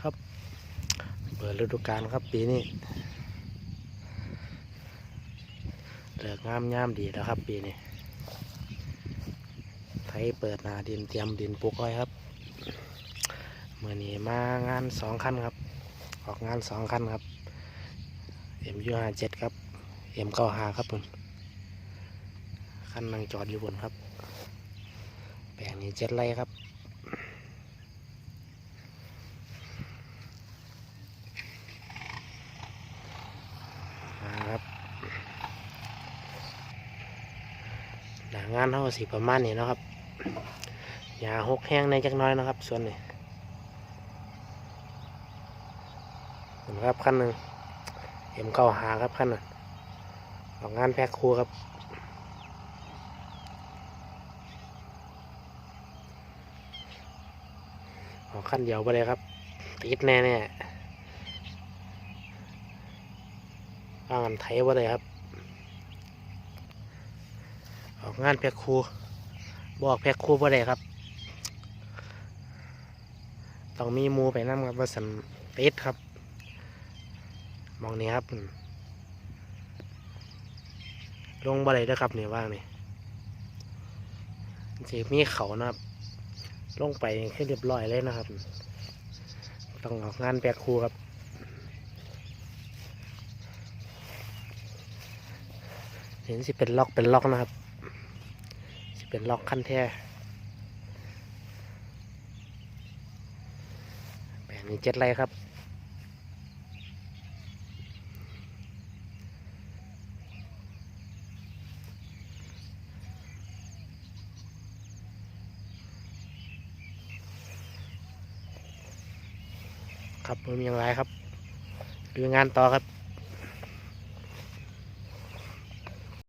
ครับ เปิดฤดูกาลครับปีนี้เลิกงามยามดีแล้วครับ ปีนี้ไทยเปิดนาดินเตรียมดินปลูกไว้ครับเมื่อนี้มางานสองคันครับ ออกงานสองคันครับเอ็มยูห้าเจ็ดครับเอ็มเก้าห้าครับผมคันนั่งจอดอยู่บนครับ แปลงนี้เจ็ดไร่ครับ มาครับหนา งานเท่าสีประมาณนี้นะครับหญ้าหกแห้งในจักน้อยนะครับ ส่วนนี้ผมครับขั้นหนึ่งเอ็มเก้าหาครับขั้นหนึ่งออกงานแพ็คคู่ครับออกขั้นเดียวไปเลยครับ ติดแน่แน่ๆว่างกันไทยว่าเลยครับ ออกงานแพ็คคูบอกแพ็คคูว่าเลยครับ ต้องมีมูไปนั่งครับว่าสันติดครับ มองนี้ครับ ลงบ่ได้เด้วยครับเนี่ยว่างนี่สิมีเขานะครับ ลงไปให้เรียบร้อยเลยนะครับ ต้องออกงานแพ็คคูครับเห็นสิเป็นล็อกเป็นล็อกนะครับ เป็นล็อกขั้นแท้แปลงนี้เจ็ดไรครับครับมีอย่างไรครับดูงานต่อครับ